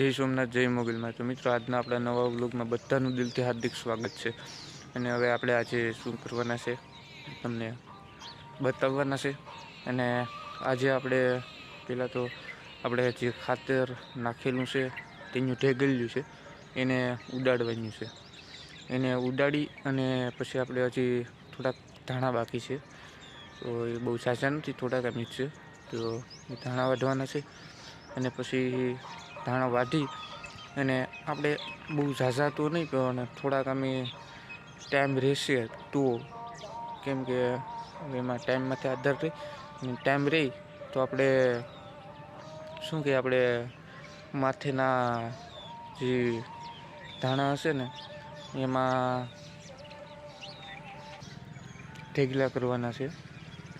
જય સોમનાથ, જય મોગલમાં. તો મિત્રો, આજના આપણા નવા વ્લોગમાં બધાનું દિલથી હાર્દિક સ્વાગત છે. અને હવે આપણે આજે શું કરવાના છે? તમને બતાવવાના છે. અને આજે આપણે પહેલાં તો આપણે જે ખાતર નાખેલું છે, તેનું ઢેગલ્યું છે, એને ઉડાડવાનું છે. એને ઉડાડી અને પછી આપણે હજી થોડાક ધાણા બાકી છે. તો એ બહુ સાચા નથી, થોડાક એમ છે. તો ધાણા વાઢવાના છે. અને પછી ધાણા વાઢી અને આપણે બહુ ઝાઝા તો નહીં પણ થોડાક અમે ટાઈમ રહેશે તો કેમ કે એમાં ટાઈમમાંથી આધાર રહી. અને ટાઈમ રહી તો આપણે શું કે આપણે માથેના જે ધાણા હશે ને, એમાં ઢેગલા કરવાના છે.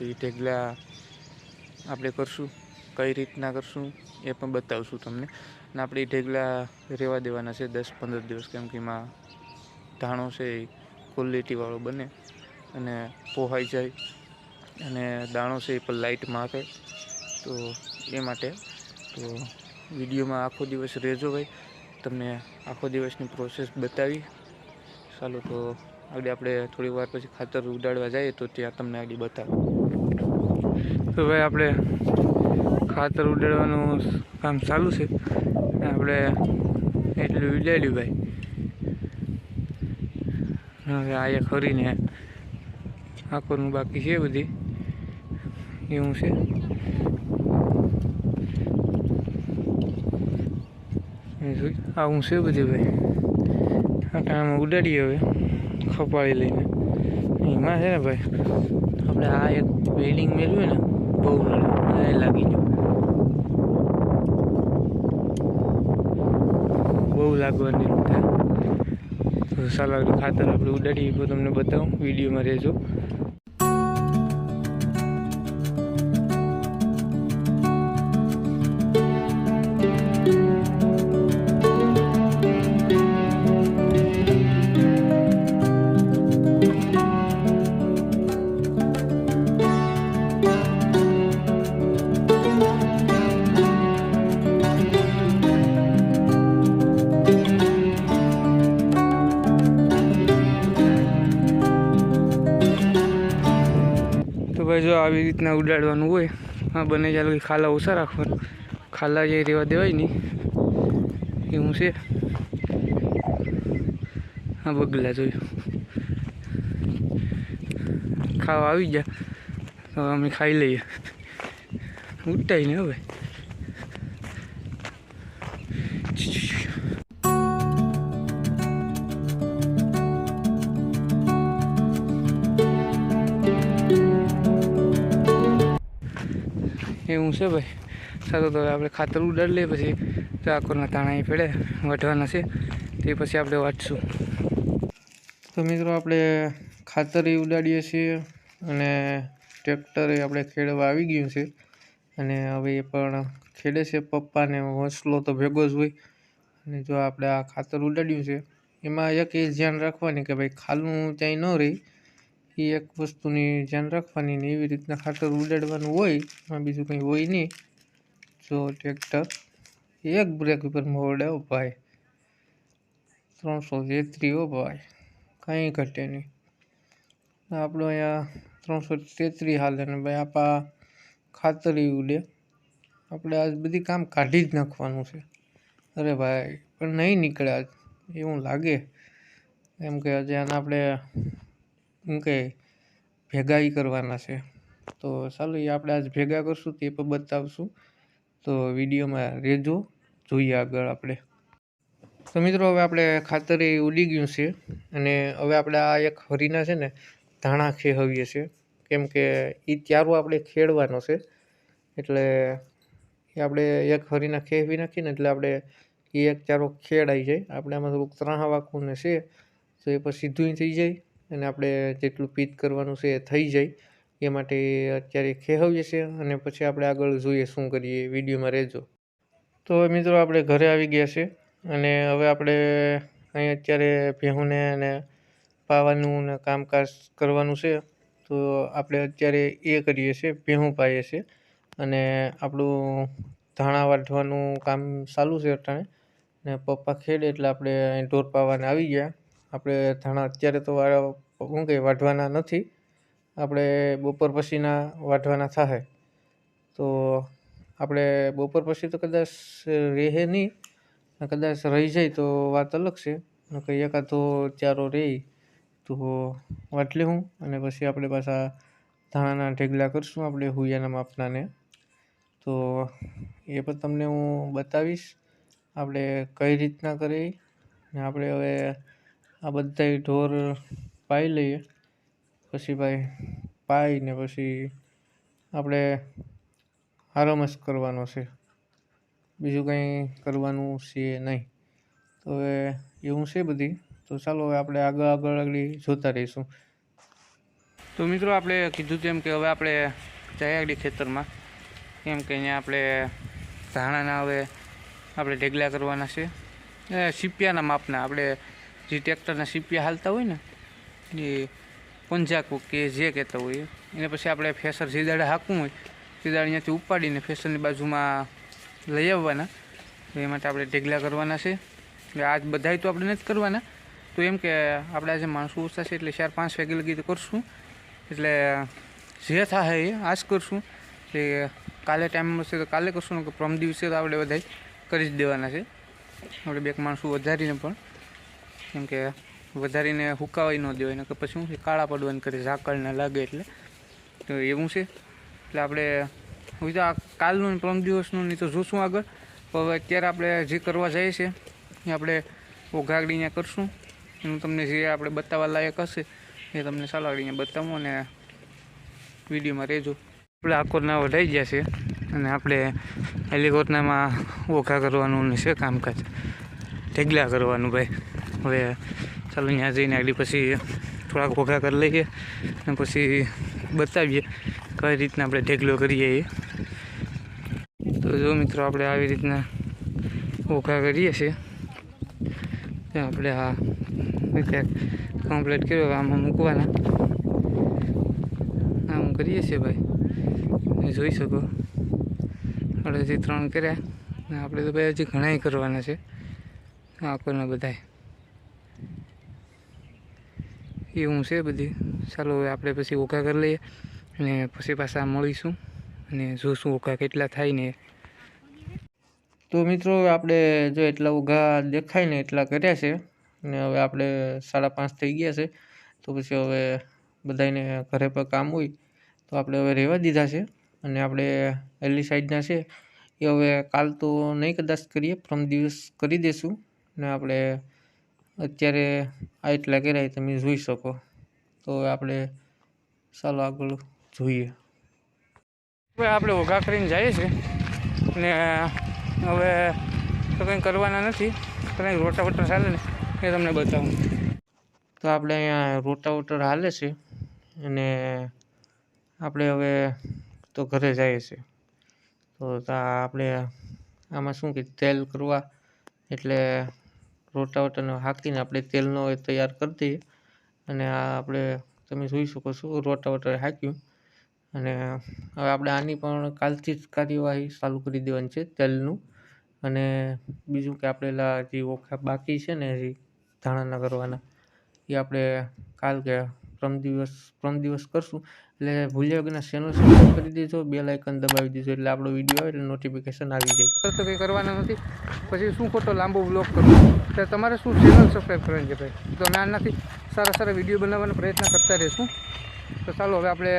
એ ઢેગલા આપણે કરશું. કઈ રીતના કરશું એ પણ બતાવશું તમને. અને આપણે ઢેગલા રહેવા દેવાના છે દસ પંદર દિવસ, કેમ કે એમાં ધાણો છે એ ક્વોલિટીવાળો બને અને પોહાઈ જાય અને દાણો છે એ પણ લાઇટમાં આવે તો એ માટે તો વિડીયોમાં આખો દિવસ રહેજો ભાઈ. તમને આખો દિવસની પ્રોસેસ બતાવી. ચાલો તો આગળ આપણે થોડી વાર પછી ખાતર ઉડાડવા જઈએ તો ત્યાં તમને આગળ બતાવું. તો ભાઈ આપણે ખાતર ઉડાડવાનું કામ ચાલુ છે. આપણે એટલું ઉડાડ્યું ભાઈ. હવે આ ખરીને આકોરનું બાકી છે બધી. એવું છે. આવું છે બધી ભાઈ. આટામાં ઉડાડીએ હવે, ખપાળી લઈને. એમાં છે ને ભાઈ, આપણે આ એક બિલ્ડિંગ મેળવ્યું ને, બહુ લાગી ગયું. બહુ લાગવાની થાય. તો ચાલો ખાતર આપણે ઉડાડીએ તો તમને બતાવું. વિડીયોમાં રહેજો. જો આવી રીતના ઉડાડવાનું હોય, હા, બને ચાલો ખાલા ઓછા રાખવાનું. ખાલા જે રહેવા દેવાય નહીં એવું છે. હા, બગલા જોયું. ખાવા આવી ગયા. તો અમે ખાઈ લઈએ. ઉઠાય ને હવે. એવું છે ભાઈ. સારું, તો આપણે ખાતર ઉડાડી લઈએ, પછી ચાકોરના તાણા અહીં પડે વઢવાના છે. તે પછી આપણે વાંચશું તો મિત્રો, આપણે ખાતર એ ઉડાડીએ છીએ અને ટ્રેક્ટર એ આપણે ખેડવા આવી ગયું છે. અને હવે એ પણ ખેડે છે પપ્પાને હોસલો તો ભેગો જ હોય. અને જો આપણે આ ખાતર ઉડાડ્યું છે, એમાં એક એ ધ્યાન રાખવાની કે ભાઈ ખાલું ક્યાંય ન રહી. એ એક વસ્તુની ધ્યાન રાખવાની ને એવી રીતના ખાતર ઉડાડવાનું હોય, એમાં બીજું કંઈ હોય નહીં. જો ટ્રેક્ટર એક બ્રેક ઉપર મોડે ઓ ભાઈ. ત્રણસો તેત્રી હો ભાઈ. કંઈ ઘટે નહીં. આપણો અહીંયા ત્રણસો તેત્રી હાલે ને ભાઈ, આપા ખાતર ઉડે. આપણે આજ બધી કામ કાઢી જ નાખવાનું છે. અરે ભાઈ, પણ નહીં નીકળ્યા એવું લાગે. એમ કે આજે આપણે શું કહે ભેગા એ કરવાના છે. તો ચાલો એ આપણે આજ ભેગા કરશું, તે પણ બતાવશું. તો વિડીયોમાં રહેજો, જોઈએ આગળ આપણે. તો મિત્રો, હવે આપણે ખાતર એ ઉડી ગયું છે અને હવે આપણે આ એક હરીના છે ને, ધાણા ખેહવીએ છીએ. કેમ કે એ ત્યારો આપણે ખેડવાનો છે. એટલે એ આપણે એક હરીના ખેવી નાખીએ ને એટલે આપણે એ એક ચારો ખેડાઈ જાય. આપણે આમાં થોડુંક ત્રાહા વાખું ને છે, તો એ પછી સીધું થઈ જાય. અને આપણે જેટલું પીત કરવાનું છે એ થઈ જાય. એ માટે અત્યારે ખેહવીએ છીએ અને પછી આપણે આગળ જોઈએ શું કરીએ વિડીયોમાં રહેજો. તો મિત્રો આપણે ઘરે આવી ગયા છે અને હવે આપણે અહીં અત્યારે ભેહુંને અને પાવાનું ને કામકાજ કરવાનું છે. તો આપણે અત્યારે એ કરીએ છીએ, ભેહું પાઈએ છીએ અને આપણું ધાણા વાઢવાનું કામ ચાલુ છે અટાણે. ને પપ્પા ખેડે એટલે આપણે અહીં ઢોર પાવાને આવી ગયા. આપણે ધાણા અત્યારે તો શું કહે વાઢવાના નથી. આપણે બપોર પછીના વાઢવાના થાય તો આપણે બપોર પછી તો કદાચ રહે નહીં કદાચ રહી જાય તો વાત અલગ છે. કંઈ એકાદો ચારો રહે તો વાટલી હું, અને પછી આપણે પાછા ધાણાના ઢેગલા કરશું આપણે હુયાના માપનાને. તો એ પણ તમને હું બતાવીશ, આપણે કઈ રીતના કરી ને આપણે હવે આ બધાય ઢોર પાઈ લઈએ. પછી ભાઈ પાઈને પછી આપણે આરામ કરવાનો છે. બીજું કંઈ કરવાનું છે નહીં. તો હવે એવું છે બધી. તો ચાલો હવે આપણે આગળ આગળ આગળ જોતા રહીશું. તો મિત્રો આપણે કીધું તેમ કે હવે આપણે જઈએ ખેતરમાં. કેમ કે અહીંયા આપણે ધાણાના હવે આપણે ઢેગલા કરવાના છે. સીપિયાના માપના. આપણે જે ટ્રેક્ટરના સીપિયા હાલતા હોય ને, એ પંજાકુ કે જે કહેતા હોય, એને પછી આપણે ફેસર જે દાડે હાંકવું હોય તે દાડે અહીંયાથી ઉપાડીને ફેસરની બાજુમાં લઈ આવવાના. એ માટે આપણે ઢેગલા કરવાના છે. એટલે આજ બધાય તો આપણે નથી કરવાના. તો એમ કે આપણે આજે માણસો ઓછા છે એટલે ચાર પાંચ વાગે લગી કરશું. એટલે જે થાય એ આજ કરશું. એટલે કાલે ટાઈમ મળશે તો કાલે કરશું કે પ્રમ દિવસે તો આપણે બધાય કરી જ દેવાના છે. આપણે બે માણસો વધારીને પણ કેમ કે વધારીને હુકાવાય ન દેવાય કે પછી શું છે, કાળા પડવાની કરે ઝાકળને લાગે એટલે. તો એવું છે. એટલે આપણે, હું તો આ કાલનું પરમ દિવસનું નહીં તો જોશું આગળ. હવે અત્યારે આપણે જે કરવા જઈએ છે એ આપણે ઓઘાગડી અહીંયા કરશું. એનું તમને જે આપણે બતાવવા લાયક હશે, એ તમને અહીંયા બતાવું અને વિડીયોમાં રહેજો. આપણે આકોરના વઢાઈ ગયા છે અને આપણે હેલિકોપ્ટરમાં ઓઘા કરવાનું છે કામકાજ? ઢેગલા કરવાનું ભાઈ. હવે ચાલો ત્યાં જઈને આગળ પછી થોડાક ઓઘા કરી લઈએ અને પછી બતાવીએ કઈ રીતના આપણે ઢેગલો કરીએ એ. તો જો મિત્રો, આપણે આવી રીતના ઓઘા કરીએ છીએ. તો આપણે આ ક્યાંક કમ્પ્લીટ કર્યો આમાં મૂકવાના. આમ કરીએ છીએ ભાઈ. જોઈ શકો. આપણે હજી ત્રણ કર્યા. આપણે તો ભાઈ હજી ઘણાય કરવાના છે. આંખોના બધાય? એવું છે બધી. ચાલો હવે આપણે પછી ઓઘા કરી લઈએ અને પછી પાછા મળીશું અને જોશું ઓઘા કેટલા થાય ને. તો મિત્રો આપણે જો એટલા ઓઘા દેખાય ને એટલા કર્યા છે અને હવે આપણે સાડા પાંચ થઈ ગયા છે. તો પછી હવે બધાને ઘરે પર કામ હોય તો આપણે હવે રહેવા દીધા છે અને આપણે એલી સાઈડના છે. એ હવે કાલ તો નહીં કદાચ કરીએ પ્રમ દિવસ કરી દઈશું ને આપણે અત્યારે આ એટલા કર્યા તમે જોઈ શકો. તો આપણે ચાલો આગળ જોઈએ. હવે આપણે ઓઘા કરીને જઈએ છીએ. ને હવે તો કંઈ કરવાના નથી. કંઈ રોટાવટર ચાલે ને એ તમને બતાવું. તો આપણે અહીંયા રોટાવટર હાલે છે અને આપણે હવે તો ઘરે જઈએ છીએ. તો તા આપણે આમાં શું કે તેલ કરવા એટલે રોટાવટરને હાંકીને આપણે તેલનો તૈયાર કરી દઈએ અને આ આપણે તમે જોઈ શકો છો રોટાવટર હાંક્યું અને હવે આપણે આની પણ કાલથી જ કાર્યવાહી ચાલુ કરી દેવાની છે તેલનું અને બીજું કે આપણે જે ઓખા બાકી છે ને હજી ધાણાના કરવાના એ આપણે કાલ કે પ્રમ દિવસ પ્રમ દિવસ કરશું. એટલે ભૂલ્યા વગરના ચેનલ સબસ્ક્રાઈબ કરી દેજો, બે લાઇકન દબાવી દેજો, એટલે આપણો વીડિયો આવે એટલે નોટિફિકેશન આવી જાય. તો કંઈ કરવાના નથી. પછી શું ખોટો લાંબો બ્લોગ કરવો? તો તમારે શું ચેનલ સબસ્ક્રાઈબ કરવાની છે ભાઈ? તો અમે આનાથી સારા સારા વીડિયો બનાવવાનો પ્રયત્ન કરતા રહીશું. તો ચાલો, હવે આપણે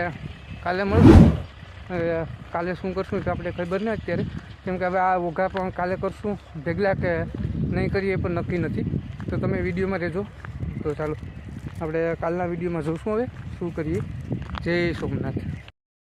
કાલે મળશું. કાલે શું કરશું તો આપણે ખબર નહીં અત્યારે. કેમ કે હવે આ ઓઘા પણ કાલે કરશું. ભેગલા કે નહીં કરીએ પણ નક્કી નથી. તો તમે વિડીયોમાં રહેજો. તો ચાલો. આપણે કાલના વિડીયોમાં જોઈશું હવે. શું કરીએ? જય સોમનાથ.